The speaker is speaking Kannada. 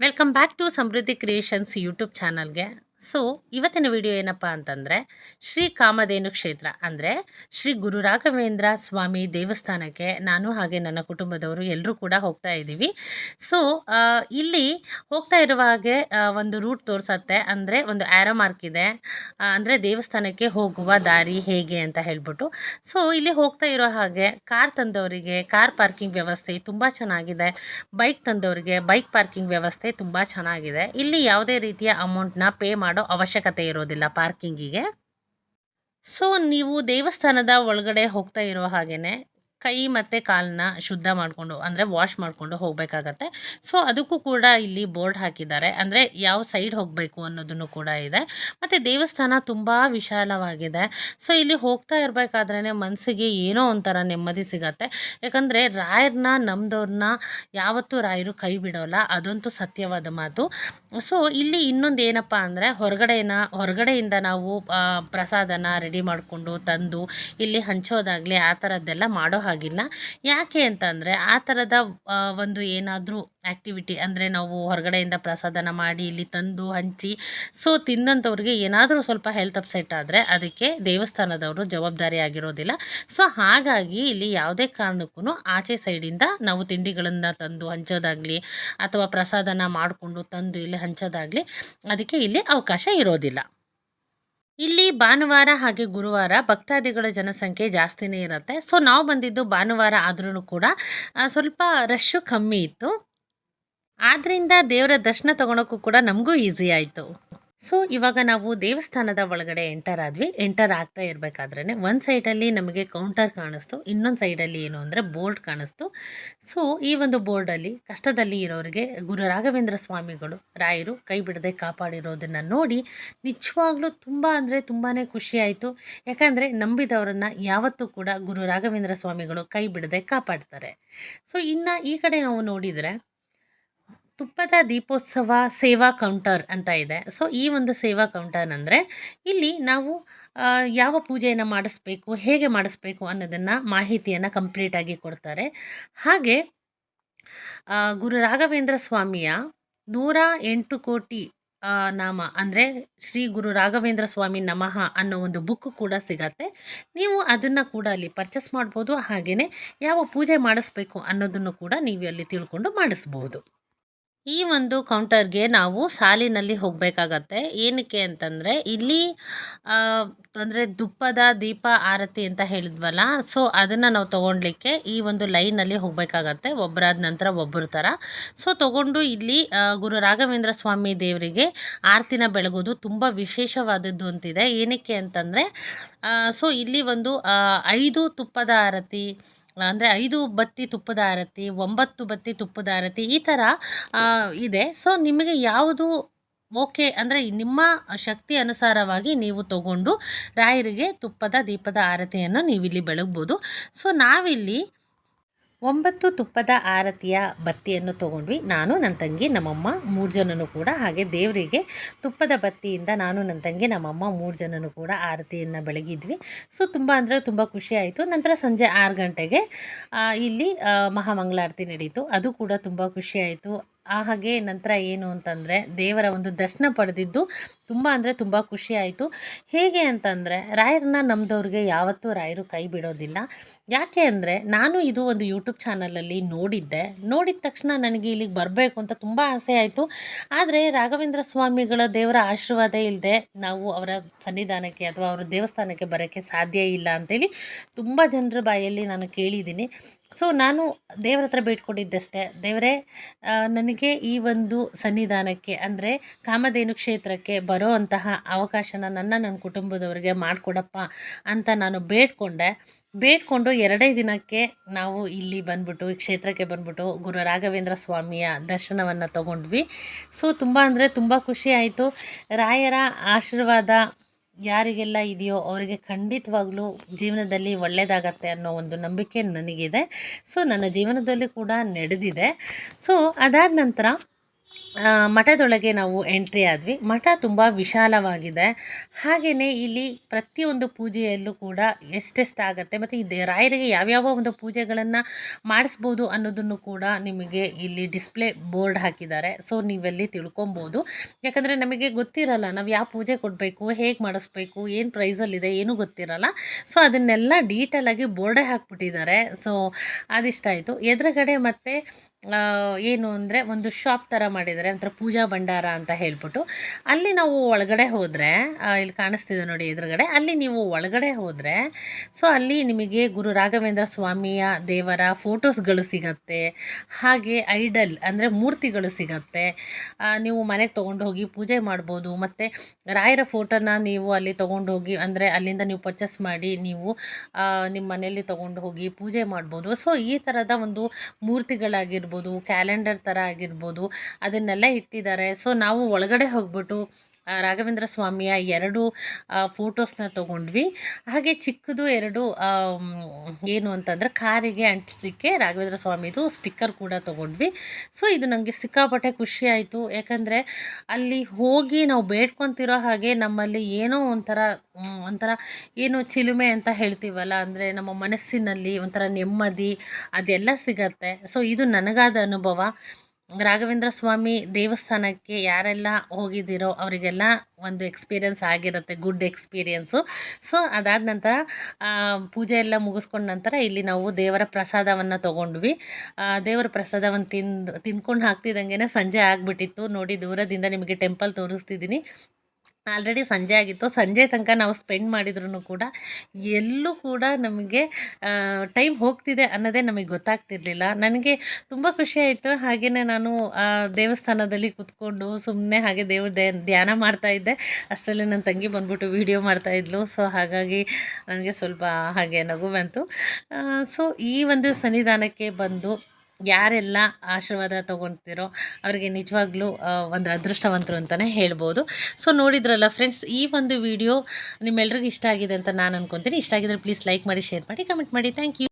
welcome back to Samriddhi creations YouTube ಚಾನಲ್ಗೆ so ಇವತ್ತಿನ ವಿಡಿಯೋ ಏನಪ್ಪ ಅಂತಂದರೆ, ಶ್ರೀ ಕಾಮಧೇನು ಕ್ಷೇತ್ರ, ಅಂದರೆ ಶ್ರೀ ಗುರು ರಾಘವೇಂದ್ರ ಸ್ವಾಮಿ ದೇವಸ್ಥಾನಕ್ಕೆ ನಾನು ಹಾಗೆ ನನ್ನ ಕುಟುಂಬದವರು ಎಲ್ಲರೂ ಕೂಡ ಹೋಗ್ತಾ ಇದ್ದೀವಿ. ಸೊ ಇಲ್ಲಿ ಹೋಗ್ತಾ ಇರುವ ಹಾಗೆ ಒಂದು ರೂಟ್ ತೋರಿಸತ್ತೆ, ಅಂದರೆ ಒಂದು ಆ್ಯರೋ ಮಾರ್ಕ್ ಇದೆ ಅಂದರೆ ದೇವಸ್ಥಾನಕ್ಕೆ ಹೋಗುವ ದಾರಿ ಹೇಗೆ ಅಂತ ಹೇಳ್ಬಿಟ್ಟು. ಸೊ ಇಲ್ಲಿ ಹೋಗ್ತಾ ಇರೋ ಹಾಗೆ ಕಾರ್ ತಂದವರಿಗೆ ಕಾರ್ ಪಾರ್ಕಿಂಗ್ ವ್ಯವಸ್ಥೆ ತುಂಬ ಚೆನ್ನಾಗಿದೆ. ಬೈಕ್ ತಂದವರಿಗೆ ಬೈಕ್ ಪಾರ್ಕಿಂಗ್ ವ್ಯವಸ್ಥೆ ತುಂಬ ಚೆನ್ನಾಗಿದೆ. ಇಲ್ಲಿ ಯಾವುದೇ ರೀತಿಯ ಅಮೌಂಟ್ನ ಪೇ ಅವಶ್ಯಕತೆ ಇರೋದಿಲ್ಲ ಪಾರ್ಕಿಂಗಿಗೆ. ಸೊ ನೀವು ದೇವಸ್ಥಾನದ ಒಳಗಡೆ ಹೋಗ್ತಾ ಇರೋ ಹಾಗೇನೆ ಕೈ ಮತ್ತು ಕಾಲನ್ನ ಶುದ್ಧ ಮಾಡಿಕೊಂಡು, ಅಂದರೆ ವಾಶ್ ಮಾಡಿಕೊಂಡು ಹೋಗಬೇಕಾಗತ್ತೆ. ಸೊ, ಅದಕ್ಕೂ ಕೂಡ ಇಲ್ಲಿ ಬೋರ್ಡ್ ಹಾಕಿದ್ದಾರೆ. ಅಂದರೆ ಯಾವ ಸೈಡ್ ಹೋಗಬೇಕು ಅನ್ನೋದನ್ನು ಕೂಡ ಇದೆ. ಮತ್ತು ದೇವಸ್ಥಾನ ತುಂಬ ವಿಶಾಲವಾಗಿದೆ. ಸೊ, ಇಲ್ಲಿ ಹೋಗ್ತಾ ಇರಬೇಕಾದ್ರೇ ಮನಸ್ಸಿಗೆ ಏನೋ ಒಂಥರ ನೆಮ್ಮದಿ ಸಿಗತ್ತೆ. ಯಾಕಂದರೆ ರಾಯರನ್ನ ನಮ್ಮದವ್ರನ್ನ ಯಾವತ್ತೂ ರಾಯರು ಕೈ ಬಿಡೋಲ್ಲ. ಅದಂತೂ ಸತ್ಯವಾದ ಮಾತು. ಸೊ, ಇಲ್ಲಿ ಇನ್ನೊಂದು ಏನಪ್ಪ ಅಂದರೆ ಹೊರಗಡೆನ, ಹೊರಗಡೆಯಿಂದ ನಾವು ಪ್ರಸಾದನ ರೆಡಿ ಮಾಡಿಕೊಂಡು ತಂದು ಇಲ್ಲಿ ಹಂಚೋದಾಗಲಿ ಆ ಥರದ್ದೆಲ್ಲ ಮಾಡೋ ಹಾಗಿಲ್ಲ. ಯಾಕೆ ಅಂತಂದರೆ ಆ ಥರದ ಒಂದು ಏನಾದರೂ ಆ್ಯಕ್ಟಿವಿಟಿ ಅಂದರೆ ನಾವು ಹೊರಗಡೆಯಿಂದ ಪ್ರಸಾದನ ಮಾಡಿ ಇಲ್ಲಿ ತಂದು ಹಂಚಿ ಸೊ ತಿಂದಂಥವ್ರಿಗೆ ಏನಾದರೂ ಸ್ವಲ್ಪ ಹೆಲ್ತ್ ಅಪ್ಸೆಟ್ ಆದರೆ ಅದಕ್ಕೆ ದೇವಸ್ಥಾನದವರು ಜವಾಬ್ದಾರಿ ಆಗಿರೋದಿಲ್ಲ. ಸೊ ಹಾಗಾಗಿ ಇಲ್ಲಿ ಯಾವುದೇ ಕಾರಣಕ್ಕೂ ಆಚೆ ಸೈಡಿಂದ ನಾವು ತಿಂಡಿಗಳನ್ನು ತಂದು ಹಂಚೋದಾಗಲಿ ಅಥವಾ ಪ್ರಸಾದನ ಮಾಡಿಕೊಂಡು ತಂದು ಇಲ್ಲಿ ಹಂಚೋದಾಗಲಿ, ಅದಕ್ಕೆ ಇಲ್ಲಿ ಅವಕಾಶ ಇರೋದಿಲ್ಲ. ಇಲ್ಲಿ ಭಾನುವಾರ ಹಾಗೆ ಗುರುವಾರ ಭಕ್ತಾದಿಗಳ ಜನಸಂಖ್ಯೆ ಜಾಸ್ತಿನೇ ಇರುತ್ತೆ. ಸೊ ನಾವು ಬಂದಿದ್ದು ಭಾನುವಾರ ಆದ್ರೂ ಕೂಡ ಸ್ವಲ್ಪ ರಶ್ಶು ಕಮ್ಮಿ ಇತ್ತು. ಆದ್ದರಿಂದ ದೇವರ ದರ್ಶನ ತಗೊಳಕ್ಕೂ ಕೂಡ ನಮಗೂ ಈಸಿ ಆಯಿತು. ಸೊ, ಇವಾಗ ನಾವು ದೇವಸ್ಥಾನದ ಒಳಗಡೆ ಎಂಟರ್ ಆದ್ವಿ. ಎಂಟರ್ ಆಗ್ತಾ ಇರಬೇಕಾದ್ರೆ ಒಂದು ಸೈಡಲ್ಲಿ ನಮಗೆ ಕೌಂಟರ್ ಕಾಣಿಸ್ತು, ಇನ್ನೊಂದು ಸೈಡಲ್ಲಿ ಏನು ಅಂದರೆ ಬೋರ್ಡ್ ಕಾಣಿಸ್ತು. ಸೊ, ಈ ಒಂದು ಬೋರ್ಡಲ್ಲಿ ಕಷ್ಟದಲ್ಲಿ ಇರೋರಿಗೆ ಗುರು ರಾಘವೇಂದ್ರ ಸ್ವಾಮಿಗಳು, ರಾಯರು ಕೈ ಬಿಡದೆ ಕಾಪಾಡಿರೋದನ್ನು ನೋಡಿ ನಿಜವಾಗ್ಲೂ ತುಂಬ ಅಂದರೆ ತುಂಬಾ ಖುಷಿಯಾಯಿತು ಯಾಕಂದರೆ ನಂಬಿದವರನ್ನು ಯಾವತ್ತೂ ಕೂಡ ಗುರು ರಾಘವೇಂದ್ರ ಸ್ವಾಮಿಗಳು ಕೈ ಬಿಡದೆ ಕಾಪಾಡ್ತಾರೆ. ಸೊ, ಇನ್ನು ಈ ಕಡೆ ನಾವು ನೋಡಿದರೆ ತುಪ್ಪದ ದೀಪೋತ್ಸವ ಸೇವಾ ಕೌಂಟರ್ ಅಂತ ಇದೆ. ಸೊ, ಈ ಒಂದು ಸೇವಾ ಕೌಂಟರ್ ಅಂದರೆ ಇಲ್ಲಿ ನಾವು ಯಾವ ಪೂಜೆಯನ್ನು ಮಾಡಿಸ್ಬೇಕು, ಹೇಗೆ ಮಾಡಿಸ್ಬೇಕು ಅನ್ನೋದನ್ನು ಮಾಹಿತಿಯನ್ನು ಕಂಪ್ಲೀಟಾಗಿ ಕೊಡ್ತಾರೆ. ಹಾಗೆ ಗುರು ರಾಘವೇಂದ್ರ ಸ್ವಾಮಿಯ ನೂರ ಎಂಟು ಕೋಟಿ ನಾಮ ಅಂದರೆ ಶ್ರೀ ಗುರು ರಾಘವೇಂದ್ರ ಸ್ವಾಮಿ ನಮಃ ಅನ್ನೋ ಒಂದು ಬುಕ್ ಕೂಡ ಸಿಗತ್ತೆ. ನೀವು ಅದನ್ನು ಕೂಡ ಅಲ್ಲಿ ಪರ್ಚೇಸ್ ಮಾಡ್ಬೋದು. ಹಾಗೆಯೇ ಯಾವ ಪೂಜೆ ಮಾಡಿಸ್ಬೇಕು ಅನ್ನೋದನ್ನು ಕೂಡ ನೀವು ಅಲ್ಲಿ ತಿಳ್ಕೊಂಡು ಮಾಡಿಸ್ಬೋದು. ಈ ಒಂದು ಕೌಂಟರ್ಗೆ ನಾವು ಸಾಲಿನಲ್ಲಿ ಹೋಗಬೇಕಾಗತ್ತೆ. ಏನಕ್ಕೆ ಅಂತಂದರೆ, ಇಲ್ಲಿ ಅಂದರೆ ದುಪ್ಪದ ದೀಪ ಆರತಿ ಅಂತ ಹೇಳಿದ್ವಲ್ಲ, ಸೊ ಅದನ್ನು ನಾವು ತೊಗೊಳ್ಲಿಕ್ಕೆ ಈ ಒಂದು ಲೈನಲ್ಲಿ ಹೋಗಬೇಕಾಗತ್ತೆ. ಒಬ್ಬರಾದ ನಂತರ ಒಬ್ಬರ ಥರ ಸೊ ತೊಗೊಂಡು ಇಲ್ಲಿ ಗುರು ರಾಘವೇಂದ್ರ ಸ್ವಾಮಿ ದೇವರಿಗೆ ಆರತಿನ ಬೆಳಗೋದು ತುಂಬ ವಿಶೇಷವಾದದ್ದು ಅಂತಿದೆ. ಏನಕ್ಕೆ ಅಂತಂದರೆ ಸೊ ಇಲ್ಲಿ ಒಂದು ಐದು ತುಪ್ಪದ ಆರತಿ ಅಂದರೆ ಐದು ಬತ್ತಿ ತುಪ್ಪದ ಆರತಿ, ಒಂಬತ್ತು ಬತ್ತಿ ತುಪ್ಪದ ಆರತಿ ಈ ಥರ ಇದೆ. ಸೊ ನಿಮಗೆ ಯಾವುದು ಓಕೆ ಅಂದರೆ ನಿಮ್ಮ ಶಕ್ತಿ ಅನುಸಾರವಾಗಿ ನೀವು ತಗೊಂಡು ರಾಯರಿಗೆ ತುಪ್ಪದ ದೀಪದ ಆರತಿಯನ್ನು ನೀವಿಲ್ಲಿ ಬೆಳಗ್ಬೋದು. ಸೊ ನಾವಿಲ್ಲಿ ಒಂಬತ್ತು ತುಪ್ಪದ ಆರತಿಯ ಬತ್ತಿಯನ್ನು ತೊಗೊಂಡ್ವಿ. ನಾನು ನನ್ನ ತಂಗಿ, ನಮ್ಮಮ್ಮ ಮೂರು ಜನನು ಕೂಡ ಹಾಗೆ ದೇವರಿಗೆ ತುಪ್ಪದ ಬತ್ತಿಯಿಂದ ನಾನು ನನ್ನ ತಂಗಿ, ನಮ್ಮಮ್ಮ ಮೂರು ಜನನು ಕೂಡ ಆರತಿಯನ್ನು ಬೆಳಗಿದ್ವಿ. ಸೊ, ತುಂಬ ಅಂದರೆ ತುಂಬ ಖುಷಿ ಆಯಿತು. ನಂತರ ಸಂಜೆ ಆರು ಗಂಟೆಗೆ ಇಲ್ಲಿ ಮಹಾಮಂಗಳಾರತಿ ನಡೀತು. ಅದು ಕೂಡ ತುಂಬ ಖುಷಿಯಾಯಿತು ಆ ಹಾಗೆ ನಂತರ ಏನು ಅಂತಂದರೆ ದೇವರ ಒಂದು ದರ್ಶನ ಪಡೆದಿದ್ದು ತುಂಬ ಅಂದರೆ ತುಂಬ ಖುಷಿ ಆಯಿತು. ಹೇಗೆ ಅಂತಂದರೆ ರಾಯರನ್ನ ನಮ್ಮದವ್ರಿಗೆ ಯಾವತ್ತೂ ರಾಯರು ಕೈ ಬಿಡೋದಿಲ್ಲ. ಯಾಕೆ ಅಂದರೆ ನಾನು ಇದು ಒಂದು ಯೂಟ್ಯೂಬ್ ಚಾನಲಲ್ಲಿ ನೋಡಿದ್ದೆ. ನೋಡಿದ ತಕ್ಷಣ ನನಗೆ ಇಲ್ಲಿಗೆ ಬರಬೇಕು ಅಂತ ತುಂಬ ಆಸೆ ಆಯಿತು. ಆದರೆ ರಾಘವೇಂದ್ರ ಸ್ವಾಮಿಗಳ ದೇವರ ಆಶೀರ್ವಾದ ಇಲ್ಲದೆ ನಾವು ಅವರ ಸನ್ನಿಧಾನಕ್ಕೆ ಅಥವಾ ಅವರ ದೇವಸ್ಥಾನಕ್ಕೆ ಬರೋಕ್ಕೆ ಸಾಧ್ಯ ಇಲ್ಲ ಅಂತೇಳಿ ತುಂಬ ಜನರ ಬಾಯಲ್ಲಿ ನಾನು ಕೇಳಿದ್ದೀನಿ. ಸೊ ನಾನು ದೇವರ ಹತ್ರ ಬೇಡ್ಕೊಂಡಿದ್ದಷ್ಟೇ. ದೇವರೇ ನನಗೆ ಈ ಒಂದು ಸನ್ನಿಧಾನಕ್ಕೆ, ಅಂದರೆ ಕಾಮಧೇನು ಕ್ಷೇತ್ರಕ್ಕೆ ಬರೋ ಅಂತಹ ಅವಕಾಶನ ನನ್ನ ನನ್ನ ಕುಟುಂಬದವರಿಗೆ ಮಾಡಿಕೊಡಪ್ಪ ಅಂತ ನಾನು ಬೇಡ್ಕೊಂಡೆ. ಬೇಡ್ಕೊಂಡು ಎರಡೇ ದಿನಕ್ಕೆ ನಾವು ಇಲ್ಲಿ ಬಂದ್ಬಿಟ್ಟು, ಈ ಕ್ಷೇತ್ರಕ್ಕೆ ಬಂದ್ಬಿಟ್ಟು ಗುರು ರಾಘವೇಂದ್ರ ಸ್ವಾಮಿಯ ದರ್ಶನವನ್ನು ತಗೊಂಡ್ವಿ. ಸೊ ತುಂಬ ಅಂದರೆ ತುಂಬ ಖುಷಿ ಆಯಿತು. ರಾಯರ ಆಶೀರ್ವಾದ ಯಾರಿಗೆಲ್ಲ ಇದೆಯೋ ಅವರಿಗೆ ಖಂಡಿತವಾಗ್ಲೂ ಜೀವನದಲ್ಲಿ ಒಳ್ಳೆಯದಾಗತ್ತೆ ಅನ್ನೋ ಒಂದು ನಂಬಿಕೆ ನನಗಿದೆ. ಸೊ ನನ್ನ ಜೀವನದಲ್ಲಿ ಕೂಡ ನಡೆದಿದೆ. ಸೊ ಅದಾದ ನಂತರ ಮಠದೊಳಗೆ ನಾವು ಎಂಟ್ರಿ ಆದ್ವಿ. ಮಠ ತುಂಬ ವಿಶಾಲವಾಗಿದೆ. ಹಾಗೆಯೇ ಇಲ್ಲಿ ಪ್ರತಿಯೊಂದು ಪೂಜೆಯಲ್ಲೂ ಕೂಡ ಎಷ್ಟೆಷ್ಟಾಗತ್ತೆ ಮತ್ತು ಇದು ರಾಯರಿಗೆ ಯಾವ್ಯಾವ ಒಂದು ಪೂಜೆಗಳನ್ನು ಮಾಡಿಸ್ಬೋದು ಅನ್ನೋದನ್ನು ಕೂಡ ನಿಮಗೆ ಇಲ್ಲಿ ಡಿಸ್ಪ್ಲೇ ಬೋರ್ಡ್ ಹಾಕಿದ್ದಾರೆ. ಸೊ ನೀವೆಲ್ಲಿ ತಿಳ್ಕೊಬೋದು. ಯಾಕಂದರೆ ನಮಗೆ ಗೊತ್ತಿರಲ್ಲ, ನಾವು ಯಾವ ಪೂಜೆ ಕೊಡಬೇಕು, ಹೇಗೆ ಮಾಡಿಸ್ಬೇಕು, ಏನು ಪ್ರೈಸಲ್ಲಿದೆ ಏನೂ ಗೊತ್ತಿರಲ್ಲ. ಸೊ ಅದನ್ನೆಲ್ಲ ಡೀಟೇಲಾಗಿ ಬೋರ್ಡೇ ಹಾಕ್ಬಿಟ್ಟಿದ್ದಾರೆ. ಸೊ ಅದಿಷ್ಟ ಆಯಿತು ಎದುರುಗಡೆ ಮತ್ತೆ ಏನು ಅಂದರೆ ಒಂದು ಶಾಪ್ ಥರ ಮಾಡಿದ್ದಾರೆ ಒಂಥರ ಪೂಜಾ ಭಂಡಾರ ಅಂತ ಹೇಳ್ಬಿಟ್ಟು. ಅಲ್ಲಿ ನಾವು ಒಳಗಡೆ ಹೋದರೆ ಇಲ್ಲಿ ಕಾಣಿಸ್ತಿದೆ ನೋಡಿ ಎದುರುಗಡೆ, ಅಲ್ಲಿ ನೀವು ಒಳಗಡೆ ಹೋದರೆ ಸೊ ಅಲ್ಲಿ ನಿಮಗೆ ಗುರು ರಾಘವೇಂದ್ರ ಸ್ವಾಮಿಯ ದೇವರ ಫೋಟೋಸ್ಗಳು ಸಿಗತ್ತೆ, ಹಾಗೆ ಐಡಲ್ ಅಂದರೆ ಮೂರ್ತಿಗಳು ಸಿಗತ್ತೆ. ನೀವು ಮನೆಗೆ ತೊಗೊಂಡು ಹೋಗಿ ಪೂಜೆ ಮಾಡ್ಬೋದು, ಮತ್ತು ರಾಯರ ಫೋಟೋನ ನೀವು ಅಲ್ಲಿ ತೊಗೊಂಡು ಹೋಗಿ, ಅಂದರೆ ಅಲ್ಲಿಂದ ನೀವು ಪರ್ಚೇಸ್ ಮಾಡಿ ನೀವು ನಿಮ್ಮ ಮನೆಯಲ್ಲಿ ತೊಗೊಂಡು ಹೋಗಿ ಪೂಜೆ ಮಾಡ್ಬೋದು. ಸೊ ಈ ಥರದ ಒಂದು ಮೂರ್ತಿಗಳಾಗಿರ್ಬೋದು ಕ್ಯಾಲೆಂಡರ್ ಥರ ಆಗಿರ್ಬೋದು ಅದನ್ನೆಲ್ಲ ಇಟ್ಟಿದ್ದಾರೆ. ಸೊ ನಾವು ಒಳಗಡೆ ಹೋಗ್ಬಿಟ್ಟು ರಾಘವೇಂದ್ರ ಸ್ವಾಮಿಯ ಎರಡು ಫೋಟೋಸ್ನ ತೊಗೊಂಡ್ವಿ. ಹಾಗೆ ಚಿಕ್ಕದು ಎರಡು ಏನು ಅಂತಂದರೆ ಕಾರಿಗೆ ಅಂಟಿಸಲಿಕ್ಕೆ ರಾಘವೇಂದ್ರ ಸ್ವಾಮಿದು ಸ್ಟಿಕ್ಕರ್ ಕೂಡ ತೊಗೊಂಡ್ವಿ. ಸೊ, ಇದು ನನಗೆ ಸಿಕ್ಕಾಪಟ್ಟೆ ಖುಷಿ ಆಯಿತು. ಯಾಕಂದರೆ ಅಲ್ಲಿ ಹೋಗಿ ನಾವು ಬೇಡ್ಕೊತಿರೋ ಹಾಗೆ ನಮ್ಮಲ್ಲಿ ಏನೋ ಒಂಥರ ಒಂಥರ ಏನು ಚಿಲುಮೆ ಅಂತ ಹೇಳ್ತೀವಲ್ಲ, ಅಂದರೆ ನಮ್ಮ ಮನಸ್ಸಿನಲ್ಲಿ ಒಂಥರ ನೆಮ್ಮದಿ ಅದೆಲ್ಲ ಸಿಗತ್ತೆ. ಸೊ, ಇದು ನನಗಾದ ಅನುಭವ. ರಾಘವೇಂದ್ರ ಸ್ವಾಮಿ ದೇವಸ್ಥಾನಕ್ಕೆ ಯಾರೆಲ್ಲ ಹೋಗಿದ್ದೀರೋ ಅವರಿಗೆಲ್ಲ ಒಂದು ಎಕ್ಸ್ಪೀರಿಯನ್ಸ್ ಆಗಿರುತ್ತೆ ಗುಡ್ ಎಕ್ಸ್ಪೀರಿಯನ್ಸು ಸೊ ಅದಾದ ನಂತರ ಪೂಜೆ ಎಲ್ಲ ಮುಗಿಸ್ಕೊಂಡ ನಂತರ ಇಲ್ಲಿ ನಾವು ದೇವರ ಪ್ರಸಾದವನ್ನು ತೊಗೊಂಡ್ವಿ. ದೇವರ ಪ್ರಸಾದವನ್ನು ತಿಂದು, ತಿಂದ್ಕೊಂಡು ಹಾಕ್ತಿದ್ದಂಗೆ ಸಂಜೆ ಆಗಿಬಿಟ್ಟಿತ್ತು. ನೋಡಿ ದೂರದಿಂದ ನಿಮಗೆ ಟೆಂಪಲ್ ತೋರಿಸ್ತಿದ್ದೀನಿ ಆಲ್ರೆಡಿ ಸಂಜೆ ಆಗಿತ್ತು. ಸಂಜೆ ತನಕ ನಾವು ಸ್ಪೆಂಡ್ ಮಾಡಿದ್ರು ಕೂಡ ಎಲ್ಲೂ ಕೂಡ ನಮಗೆ ಟೈಮ್ ಹೋಗ್ತಿದೆ ಅನ್ನೋದೇ ನಮಗೆ ಗೊತ್ತಾಗ್ತಿರ್ಲಿಲ್ಲ. ನನಗೆ ತುಂಬ ಖುಷಿ ಆಯಿತು. ಹಾಗೆಯೇ ನಾನು ದೇವಸ್ಥಾನದಲ್ಲಿ ಕೂತ್ಕೊಂಡು ಸುಮ್ಮನೆ ಹಾಗೆ ದೇವ್ರ ಧ್ಯಾನ ಮಾಡ್ತಾ ಇದ್ದೆ. ಅಷ್ಟರಲ್ಲಿ ನನ್ನ ತಂಗಿ ಬಂದ್ಬಿಟ್ಟು ವೀಡಿಯೋ ಮಾಡ್ತಾ ಇದ್ಲು. ಸೊ ಹಾಗಾಗಿ ನನಗೆ ಸ್ವಲ್ಪ ಹಾಗೆ ನಗು ಬಂತು. ಸೊ ಈ ಒಂದು ಸನ್ನಿಧಾನಕ್ಕೆ ಬಂದು ಯಾರೆಲ್ಲ ಆಶೀರ್ವಾದ ತೊಗೊಳ್ತಿರೋ ಅವರಿಗೆ ನಿಜವಾಗ್ಲೂ ಒಂದು ಅದೃಷ್ಟವಂತರು ಅಂತಲೇ ಹೇಳ್ಬೋದು. ಸೊ ನೋಡಿದ್ರಲ್ಲ ಫ್ರೆಂಡ್ಸ್ ಈ ಒಂದು ವಿಡಿಯೋ ನಿಮ್ಮೆಲ್ರಿಗೂ ಇಷ್ಟ ಆಗಿದೆ ಅಂತ ನಾನು ಅನ್ಕೊತೀನಿ. ಇಷ್ಟ ಆಗಿದ್ರೆ ಪ್ಲೀಸ್ ಲೈಕ್ ಮಾಡಿ ಶೇರ್ ಮಾಡಿ ಕಮೆಂಟ್ ಮಾಡಿ. Thank you